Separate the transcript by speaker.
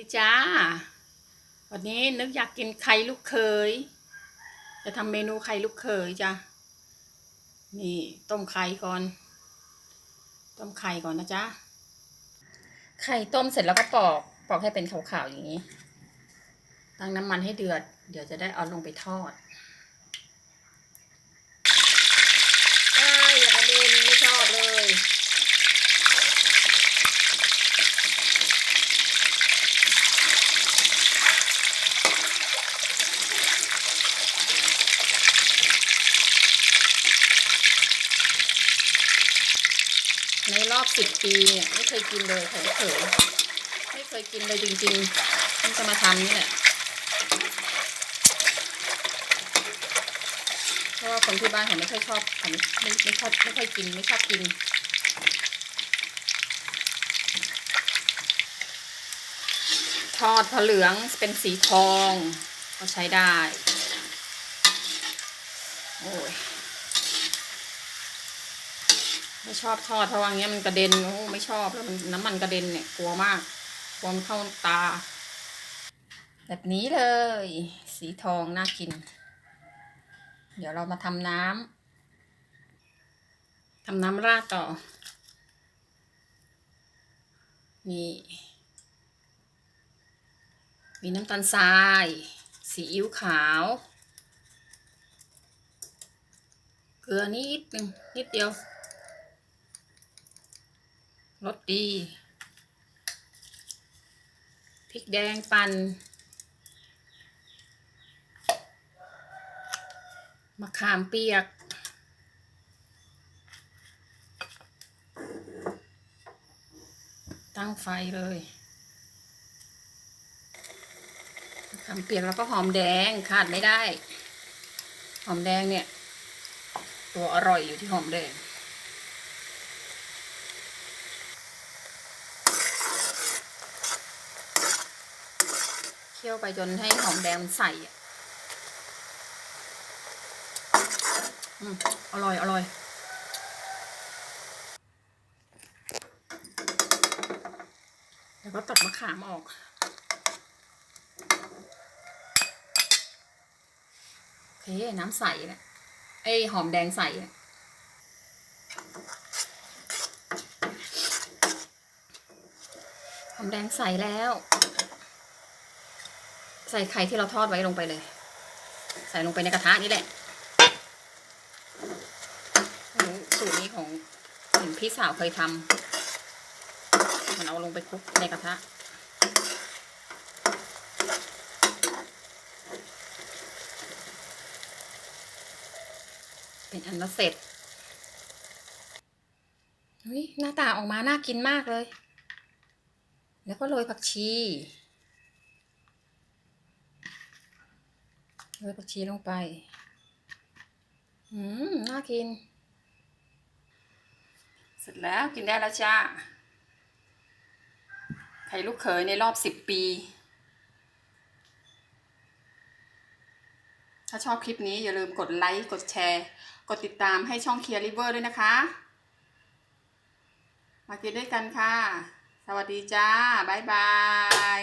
Speaker 1: ดีจ้า วันนี้นึกอยากกินไข่ลูกเขย จะทำเมนูไข่ลูกเขยจ้ะ นี่ต้มไข่ก่อน ต้มไข่ก่อนนะจ๊ะ ไข่ต้มเสร็จแล้วก็ปอก ปอกให้เป็นขาวๆอย่างนี้ ตั้งน้ำมันให้เดือด เดี๋ยวจะได้เอาลงไปทอดเอ้ยอย่ากระเด็นไม่ชอบเลย ในร อบสิบปีเนี่ยไม่เคยกินเลยไข่ลูกเขยไม่เคยกินเลยจริงๆเพิ่งจะมาทำนี่แหละเพราะว่าคนที่บ้านเขาไม่ค่อยชอบเขาไม่ไม่ไม่ชอบไม่ค่อยกินไม่ชอบกินทอดพอเหลืองเป็นสีทอง ก็ใช้ได้ โอ้ย ไม่ชอบทอดเพราะว่างเงี้ยมันกระเด็นโอ้ไม่ชอบแล้วมันน้ำมันกระเด็นเนี่ยกลัวมากกลัวมันเข้าตา แบบนี้เลย สีทองน่ากิน เดี๋ยวเรามาทำน้ำทำน้ำราดต่อ นี่มีน้ำตาลทราย สีอิ๊วขาว เกลือนิดนึงนิดเดียว รสดีพริกแดงปั่นมะขามเปียก ตั้งไฟเลยมะขามเปียกแล้วก็หอมแดงขาดไม่ได้ หอมแดงเนี่ย ตัวอร่อยอยู่ที่หอมแดง คี่ยวไปจนให้หอมแดงมันใส่อืมอร่อย อร่อย แล้วก็ตัดมะขามออก โอเค น้ำใสเนี่ยไอหอมแดงใส่หอมแดงใสแล้ว ส่ไข่ที่เราทอดไว้ลงไปเลย ใส่ลงไปในกระทะนี่แหละสูตรนี้ของเห็นพี่สาวเคยทำมันเอาลงไปคลุกในกระทะเป็นอันละเสร็จหน้าตาออกมาน่ากินมากเลย แล้วก็โรยผักชี โรยผักชีลงไป อืม น่ากิน เสร็จแล้วกินได้แล้วจ้า ไข่ลูกเขยในรอบสิบปี ถ้าชอบคลิปนี้อย่าลืมกดไลค์ กดแชร์ กดติดตามให้ช่องเคียร์ริเวอร์ด้วยนะคะ มากินด้วยกันค่ะ สวัสดีจ้า บ๊ายบาย